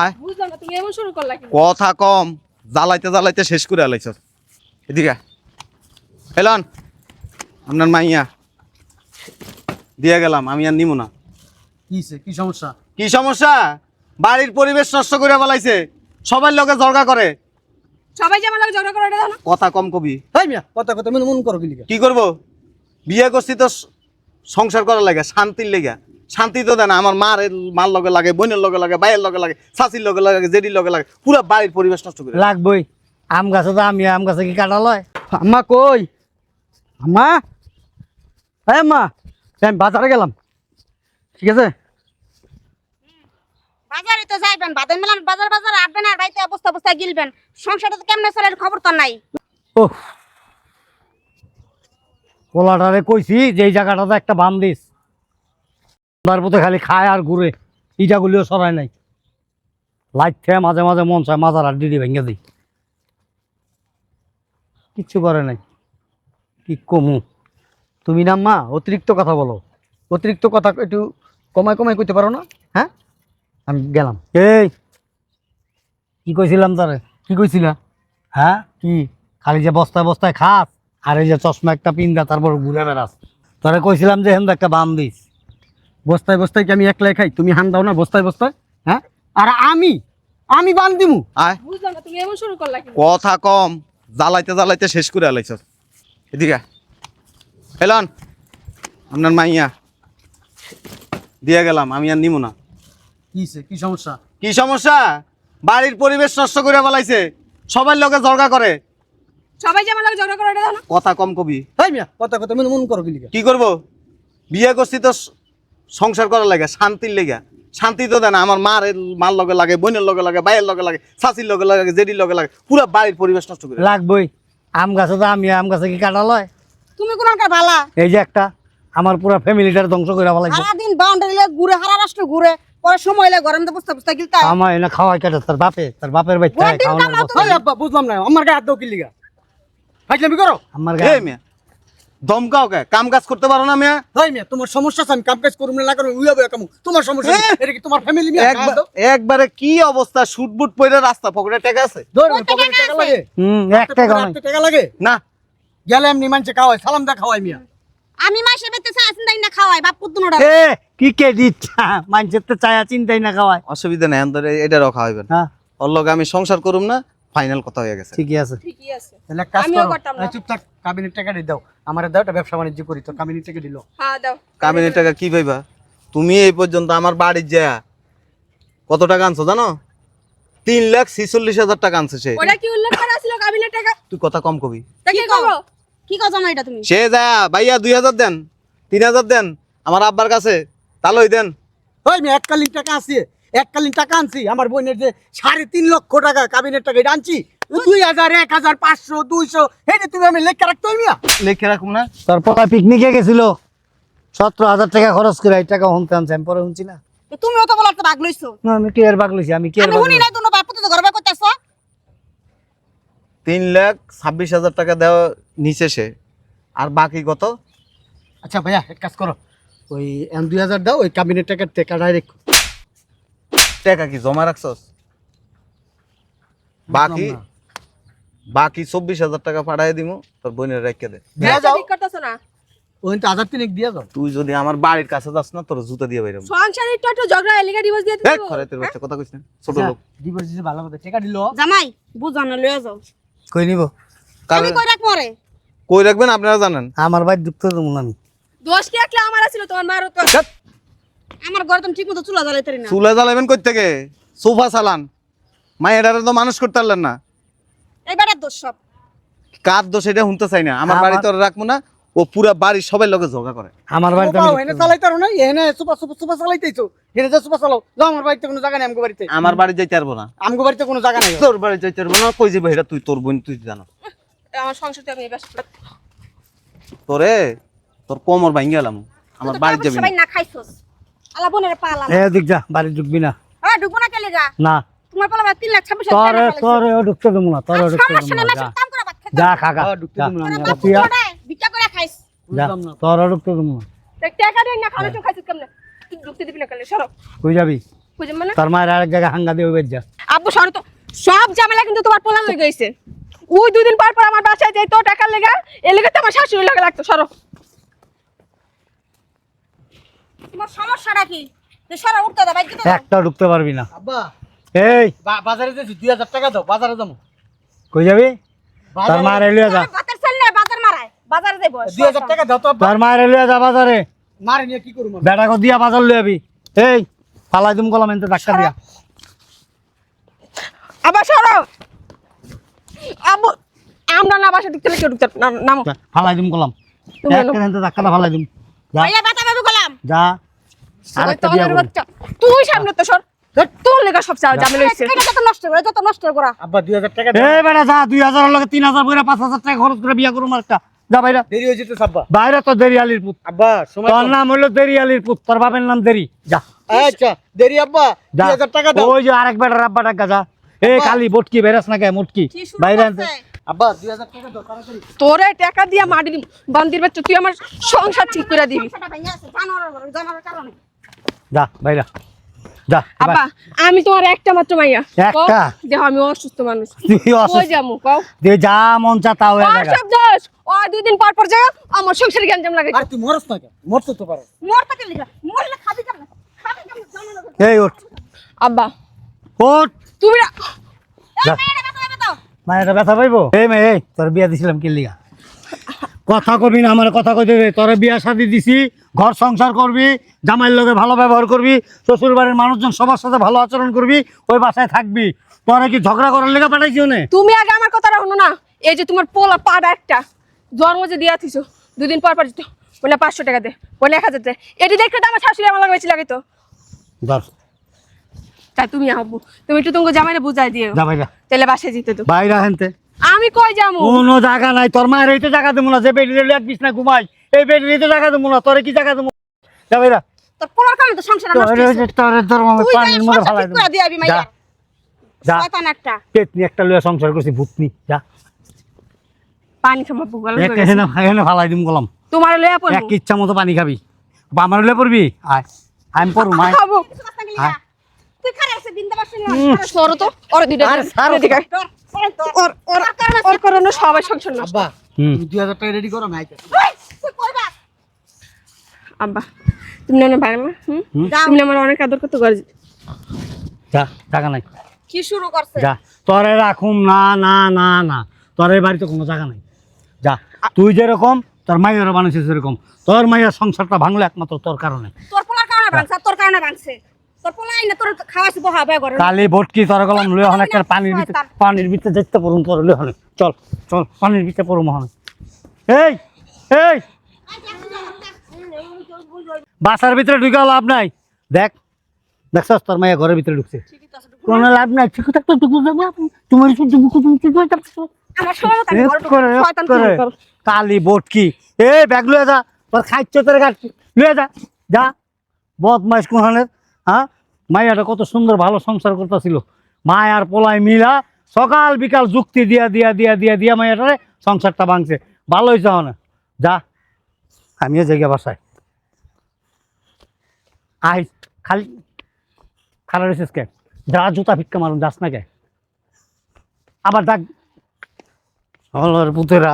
আয়। বুঝলাম না তুমি এমন শুরু করলা কি কথা কম জ্বালাইতে জ্বালাইতে শেষ করে আলাইছ। এদিকে এলন আপনার মাইয়া। দিয়ে গেলাম আমি আর নিমু না। কি কি সমস্যা? কি সমস্যা? বাড়ির পরিবেশ নষ্ট করে বলাইছে সবার লোকে জর্গা করে। সবাই যে আমার লাগে ঝগড়া করে এটা দাও না কথা কম কবি। তাই মিয়া কথা কথা মনে মন করো কি করব? বিয়ে করছি তো সংসার করার লাগে শান্তির লেগে শান্তি তো দেয় না। আমার মার মার লগে লাগে বোনের লগে লাগে ভাইয়ের লগে লাগে শাশির লগে লাগে জেডির লগে লাগে পুরো বাড়ির পরিবেশ নষ্ট করে লাগবই। আম গাছে তো আমি আম গাছে কি কাটা লয় আম্মা কই? আম্মা? হ্যাঁ আম্মা আমি বাজারে গেলাম। ঠিক আছে? বাজারে তো যাইবেন বাদাম মেলান বাজার বাজার আটবেন আর বাড়িতে অবস্থা অবস্থা গিলবেন। সংসারটা তো কেমনে চলে খবর তো নাই। ও পোলাটারে কইছি যে এই জায়গাটাতে একটা বাম দিস। তারপরে খালি খায় আর ঘুরে। ইটাগুলিও সরায় নাই। লাইট থেকে মাঝে মাঝে মন চায় মাথার আর ডিডি ভেঙে দিই। কিচ্ছু করে নাই। কি কমু? তুমি না আম্মা অতিরিক্ত কথা বলো। অতিরিক্ত কথা একটু কমায় কমায় কইতে পারো না? হ্যাঁ? আমি গেলাম। এই! কি কইছিলাম তারে? কি কইছিলা? হ্যাঁ? কি? খালি যে বস্তায় বস্তায় খাস আর এই যে চশমা একটা পিন্দা তারপর ঘুরে বেড়াস। তোরে কইছিলাম যে হেন একটা বাম দিস। বস্তায় বস্তায় কি আমি একলাই খাই? তুমি হান দাও না বস্তায় বস্তায় হ্যাঁ? আর আমি আমি বান দিমু। আয়। বুঝলাম না তুমি এমন শুরু করলা কি কথা কম জ্বালাইতে জ্বালাইতে শেষ করে আলাইছ। এদিকে এলন আপনার মাইয়া। দিয়ে গেলাম আমি আর নিমু না। কি সমস্যা? কি সমস্যা? বাড়ির পরিবেশ নষ্ট করে বলাইছে সবার লোকে জর্গা করে। সবাই যে আমার লাগে ঝগড়া করে এটা কথা কম কবি। তাই মিয়া কথা কথা মনে মন করো কি করব? বিয়ে করছি তো সংসার করার লাগে শান্তির লেগে। শান্তি তো দেয় না আমার মার মার লগে লাগে বোনের লগে লাগে ভাইয়ের লগে লাগে শাশির লগে লাগে জেডির লগে লাগে পুরো বাড়ির পরিবেশ নষ্ট করে লাগবই। আম গাছে তো আমি আম গাছে কি কাটা লয়? তুমি কোন ভালা? এই যে একটা আমার পুরো ফ্যামিলিটার ধ্বংস করে ফেলাইছে সারাদিন বাউন্ডারি লাগে ঘুরে হারা রাষ্ট্র ঘুরে পরে সময় লাগে গরম তো বস্তা বস্তা গিলতে। আমার এনে খাওয়াই কাটে তার বাপে তার বাপের দিন আব্বা বুঝলাম না আমার গায়ে হাত দাও গিলিকা ফাইজলামি করো। আমার গায়ে দমকাও কে কাম কাজ করতে পারো না মেয়ে। তাই মিয়া তোমার সমস্যা আছে আমি কাম কাজ করুম না উইয়া কামু। তোমার সমস্যা কি? এটা কি তোমার ফ্যামিলি মিয়া? একবার একবারে কি অবস্থা? শুটবুট পরে রাস্তা পকেটে টেকা আছে? ধর পকেটে টাকা লাগে। হুম এক একটা টাকা পকেটে নাই। টাকা লাগে। না। গেলে এমনি মানছে খাওয়াই সালাম দা খাওয়াই মিয়া। আমি মাসে বেতে তাই না খাওয়াই বাপ পুতুনোটা এ কি কে দিচ্ছা? মানুষের তো চায়া চিন্তাই না খাওয়ায়। অসুবিধা নেই এটা রক্ষা হইবেন। হ্যাঁ। ওর লগে আমি সংসার করুম না ফাইনাল কথা হয়ে গেছে। ঠিকই আছে। ঠিকই আছে। তাহলে এক কাজ করো না। চুপ থাক কাবিনের টাকা দিয়ে দাও। আমার দাও একটা ব্যবসা বাণিজ্য করি তো কাবিনের টাকা দিল। হ্যাঁ দাও। কামিনী টাকা কি পাইবা তুমি এই পর্যন্ত আমার বাড়ির যা কত টাকা আনছো জানো? তিন লাখ ছিচল্লিশ হাজার টাকা আনছে সে। ওটা কি উল্লেখ করা ছিল কাবিনের টাকা? তুই কথা কম কবি। কি করব কি কথা না এটা তুমি? সে যা ভাইয়া দুই হাজার দেন তিন হাজার দেন আমার আব্বার কাছে তালই দেন। ওই এককালীন টাকা আছে। এককালীন টাকা আনছি আমার বোনের যে সাড়ে তিন লক্ষ টাকা কাবিনের টাকা এটা আনছি। দুই হাজার এক হাজার পাঁচশো দুইশো এটা তুমি আমি লেখা রাখতে হবে মিয়া লিখে রাখুন না? তোর পোলা পিকনিকে গেছিল। সতেরো হাজার টাকা খরচ করে এই টাকা শুনতে আনছে আমি পরে শুনছি না। তো তুমিও তো বলার তো ভাগ লইছো? না, আমি কি এর বাগ লইছি? আমি কি এর আমি শুনি লইছি? নাই তুমি বাপ পুতো ঘর করতেছ। তিন লাখ ছাব্বিশ হাজার টাকা দেওয়া নিচে সে। আর বাকি কত? আচ্ছা ভাইয়া এক কাজ করো। ওই এম দুই হাজার দাও ওই কাবিনের টাকার টাকা ডাইরেক্ট টাকা কি জমা রাখছস? বাকি বাকি চব্বিশ হাজার টাকা পাঠাই দিব তোর বোনের রেখে দে। দিয়ে ব্যবসা যাও। ঠিক করতেছো না? ওই তো হাজার তিনেক দিয়ে যাও। তুই যদি আমার বাড়ির কাছে যাস না তোর জুতা দিয়ে বাইরে সংসারে একটু একটু ঝগড়া এলিগা ডিভোর্স দিয়ে দেখ ঘরে তোর বাচ্চা কথা কইছ না ছোট লোক। ডিভোর্স দিতে ভালো কথা টাকা দিল। জামাই বুঝানো লয়ে যাও। কই নিব? আমি কই রাখ পরে কই রাখবেন আপনারা জানেন। আমার ঢুকতে দেবো আমি। দোষ কি একলা আমার ছিল তোমার মারও তো ধ্যাৎ, আমার ঘরে তুমি ঠিক চুলা জ্বালাইতে না। চুলা জ্বালাবেন কই থেকে সোফা চালান। মায়েরারে তো মানুষ করতে পারলেন না। এই বেটার দোষ সব। কার দোষ এটা শুনতে চাই না। আমার বাড়ি তোর রাখব না ও পুরা বাড়ির সবাই লোকে ঝগড়া করে। আমার বাড়িতে আমি এনে না। এনে চালাইতেইছো এনে যা চালাও যাও আমার বাড়িতে কোনো জায়গা নেই আমগো বাড়িতে। আমার বাড়ি যাইতে পারব না। আমগো বাড়িতে কোনো জায়গা নেই। তোর বাড়ি যাইতে পারব না কই যাব? এটা তুই তোর বোন তুই জানো। আমার সংসারটা আমি এবার তোরে তোর কোমর ভাঙ্গি গেলাম। আমার বাড়ি যাবি না। সবাই না খাইছস। আলা বোনের পালাম এ দিক যা বাড়ি ঢুকবি না। হ্যাঁ ঢুকবো না কেলে গা? না। তোমার পালা তিন লাখ ছাব্বিশ তোর হাজার টাকা তোর ঢুকতে দেবো না তোর ঢুকতে দেবো না যা। মাসে কাম করে ভাত খেতে যা খাগা ঢুকতে যা। দেবো না ভিক্ষা করে খাইস। যা বুঝলাম না। তোর ঢুকতে দেবো না। টাকা দেন না খাওয়ানো তুমি খাইছিস কেমনে? তুই ঢুকতে দিবি না সরো। কই যাবি? বুঝে মানে? তার মায়ের আরেক জায়গায় হাঙ্গা দিয়ে ওই যা। আব্বু সরো তো। সব ঝামেলা কিন্তু তোমার পোলার লেগে গেছে ওই দুই দিন পর পর আমার বাসায় যাই তো টাকার লেগা। এ লেগে তো আমার শাশুড়ি লাগে লাগতো সরো। তোমার সমস্যাটা কি? তুই সরা উঠতে দাও বাইক দিতে একটা ঢুকতে পারবি না। আব্বা এই। বাজারে দুই হাজার টাকা দাও বাজারে যাব। কই যাবি? তার বাজারে- মায়ের এলিয়া যা। চাল বাজার মারায়। বাজারে যাইবো দুই হাজার টাকা দাও তো আব্বা। তার মায়ের এলিয়া যা বাজারে। মারে নিয়ে কি করব বেটাকে দিয়া বাজার লই যাবি এই কলাম এনতে ধাক্কা দিয়া। আবার সরো। আমরা না বাসা ঢুকতে নামো। ফালাই দিম কলাম। একটা এনতে ধাক্কাটা ফালাই দিম। ভাইয়া বাতা বাবু যা আরেকটা দিয়া তোদের করবি। তুই সামনে তো সর। তোর লেগা সব এটা যত নষ্ট করে যত নষ্ট করা। আব্বা দুই হাজার টাকা দাও। এই বেটা যা দুই হাজার লগে তিন হাজার করে পাঁচ হাজার টাকা খরচ করে বিয়া করুম একটা যা বাইরা। দেরি হয়ে যেতে আব্বা বাইরে তো দেরি আলির পুত। আব্বা সময় তোর নাম হইল দেরি আলির পুত তোর বাপের নাম দেরি। যা। আচ্ছা দেরি আব্বা। যা। দুই হাজার টাকা দাও। ওই যে আরেক বেটা রাব্বা টাকা যা। এ কালি খালি বটকি বেরাস না কে মুটকি। বাইরে? আব্বা দুই হাজার টাকা দাও তাড়াতাড়ি। তোরে টাকা দিয়া মাটির বান্দির বাচ্চা তুই আমার সংসার ঠিক করে দিবি। আছে যা বাইরা যা আব্বা আমি তোমার একটা মাত্র মাইয়া। একটা? দেখো আমি অসুস্থ মানুষ। তুই কই যামু কও? দে যা মন চা তাও সব দোষ? ও দুই দিন পর পর যায় আমার সংসারে গ্যাঞ্জাম লাগে আর তুই মরস না কেন? মরতে তো পারো। মরতে কে লিখা মরলে খাবি কেমন? খাবি কেমন? এই ওঠ আব্বা। ওঠ তুমি না- যা মেয়েরা বাতা বাবা দাও মায়েরা ব্যথা পাইবো? এই মেয়ে এই তোর বিয়া দিছিলাম কি কথা কবি না আমার কথা কইতে দে। তোর বিয়া শাদি দিছি ঘর সংসার করবি জামাইয়ের লগে ভালো ব্যবহার করবি শ্বশুর বাড়ির মানুষজন সবার সাথে ভালো আচরণ করবি ওই বাসায় থাকবি। তোরা কি ঝগড়া করার লেগে পাঠাইছি ওনে? তুমি আগে আমার কথা রাখো না। এই যে তোমার পোলা পাড়া একটা জন্ম যে দিয়া থিছো দুদিন পর পর বলে পাঁচশো টাকা দে বলে এক হাজার দে। এটি দেখলে তো আমার শাশুড়ি আমার লাগে বেশি লাগে তো ধর তাই তুমি আব্বু তুমি একটু তোমাকে জামাইরে বুঝাই দিও। যা বাইরা তাহলে বাসায় যেতে তো। বাইরা হেনতে আমি কই যামু কোনো জায়গা নাই তোর মায়ের এই তো জায়গা দেবো না যে বেডি রেলে এক বিছনা ঘুমাই এই বেডি তো জায়গা দেবো না তোরে কি জায়গা দেবো? যা বাইরা তোর পোলার কারণে তো সংসার নষ্ট তোরে মামা তুই পানির মধ্যে ফালাই আবি দেবো। মাইয়া। যা শয়তান একটা। পেতনি একটা লইয়া সংসার করছি ভূতনি যা। পানি খামা বুগাল এক হেনে হেনে ফালাই দিম গলাম। তোমার লইয়া এক ইচ্ছা মতো পানি খাবি। বা আমার লইয়া পড়বি? আয়। আমি পড়ুম আয়। খাব কথা গেলি না। তুই খারে এসে দিন দেবার শুনি সরো তো। ওর দুইটা আরে ছাড়ো এদিকে আয়। ওর ওর ওর কারণে সবাই সংসার নষ্ট। আব্বা হুম। তুমি দুই হাজার টাকা রেডি করো আমি তুই আব্বা তুমি না বাইরে না? হুম? হুম। তুমি আমার অনেক আদর করতে করে যা জায়গা নাই। কি শুরু করছে? যা তোরে রাখুম না না না না। তোর বাড়িতে কোনো জায়গা নাই। যা তুই যেরকম তোর মাইয়ারও বানিয়েছিস সেরকম। তোর মাইয়ার সংসারটা ভাঙলো একমাত্র তোর কারণে। তোর কারণে ভাঙছে তোর কারণে ভাঙছে। কালি ভটকি তোর গলাম লুয়ে হনে একটা পানির ভিতরে পানির ভিতরে দেখতে পড়ুন তোর হনে। চল চল পানির ভিতরে পড়ুম হনে এই এই! বাসার ভিতরে ঢুকে লাভ নাই। দেখ দেখছস তোর মাইয়া ঘরের ভিতরে ঢুকছে। কোনো লাভ নাই ঠিক থাকতো যাব তোমার। কালি বটকি এ ব্যাগ লয়ে যা তোর খাইছ তোর গাছ। লয়ে যা। যা। বদমাইশ কোন কোহানের হ্যাঁ? মাইয়াটা কত সুন্দর ভালো সংসার করতেছিল। মায়ার পোলায় মিলা সকাল বিকাল যুক্তি দিয়া দিয়া দিয়া দিয়া দিয়া মাইয়াটারে সংসারটা ভাঙছে। ভালো হয়েছে না যা, আমিও জায়গা বাসায়। আই খালি খারাপ রেছিস কে? যা, জুতা ভিক্ষা মারুন, যাস না কে? আবার ডাক। পুতেরা।